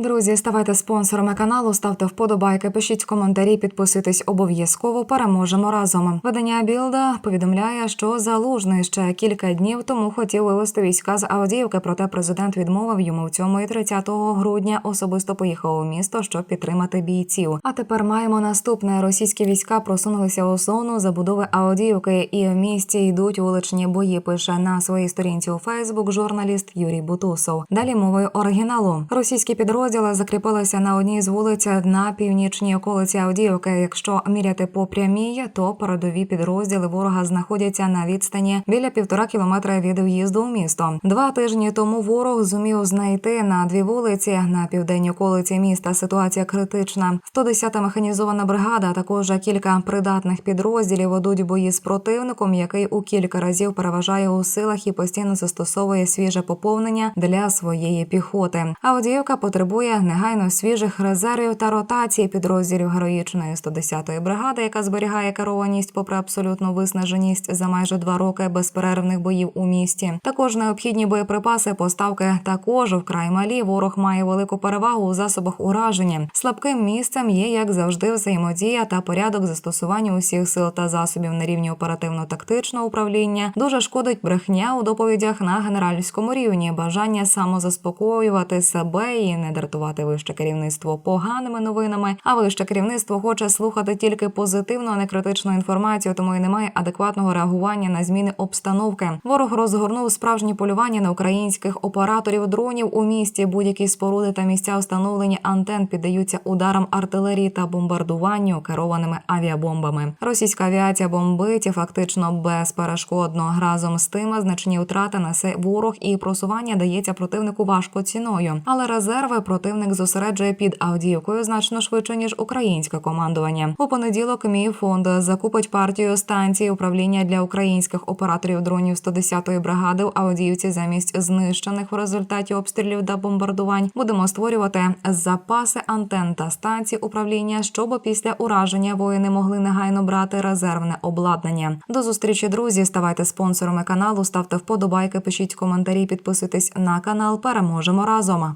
Друзі, ставайте спонсорами каналу, ставте вподобайки, пишіть коментарі, підписуйтесь обов'язково. Переможемо разом. Видання Білда повідомляє, що залужний ще кілька днів тому хотів вивести війська з Авдіївки, проте президент відмовив йому в цьому і 30 грудня особисто поїхав у місто, щоб підтримати бійців. А тепер маємо наступне: російські війська просунулися у зону забудови Авдіївки, і в місті йдуть вуличні бої. Пише на своїй сторінці у Фейсбук журналіст Юрій Бутусов. Далі мовою оригіналу. Російські підрозділи закріпилися на одній з вулиць на північній околиці Авдіївки. Якщо міряти по прямій, то передові підрозділи ворога знаходяться на відстані біля півтора кілометра від в'їзду у місто. Два тижні тому ворог зумів знайти на дві вулиці на південній околиці міста. Ситуація критична. 110-та механізована бригада, а також кілька придатних підрозділів ведуть бої з противником, який у кілька разів переважає у силах і постійно застосовує свіже поповнення для своєї піхоти. Авдіївка потребує негайно свіжих резервів та ротації підрозділів героїчної 110-ї бригади, яка зберігає керованість попри абсолютну виснаженість за майже два роки безперервних боїв у місті. Також необхідні боєприпаси, поставки також вкрай малі. Ворог має велику перевагу у засобах ураження. Слабким місцем є, як завжди, взаємодія та порядок застосування усіх сил та засобів на рівні оперативно-тактичного управління. Дуже шкодить брехня у доповідях на генеральському рівні, бажання самозаспокоювати себе і не дратувати вище керівництво поганими новинами. А вище керівництво хоче слухати тільки позитивну, а не критичну інформацію, тому і немає адекватного реагування на зміни обстановки. Ворог розгорнув справжні полювання на українських операторів дронів у місті. Будь-які споруди та місця встановлення антен піддаються ударам артилерії та бомбардуванню керованими авіабомбами. Російська авіація бомбить фактично безперешкодно. Разом з тим значні втрати несе ворог і просування дається противнику важко ціною. Але резерви противник зосереджує під Авдіївкою значно швидше ніж українське командування. У понеділок мій фонд закупить партію станцій управління для українських операторів дронів 110-ї бригади в Авдіївці замість знищених в результаті обстрілів та бомбардувань. Будемо створювати запаси антен та станцій управління, щоб після ураження воїни могли негайно брати резервне обладнання. До зустрічі, друзі. Ставайте спонсорами каналу, ставте вподобайки, пишіть коментарі, підписуйтесь на канал. Переможемо разом.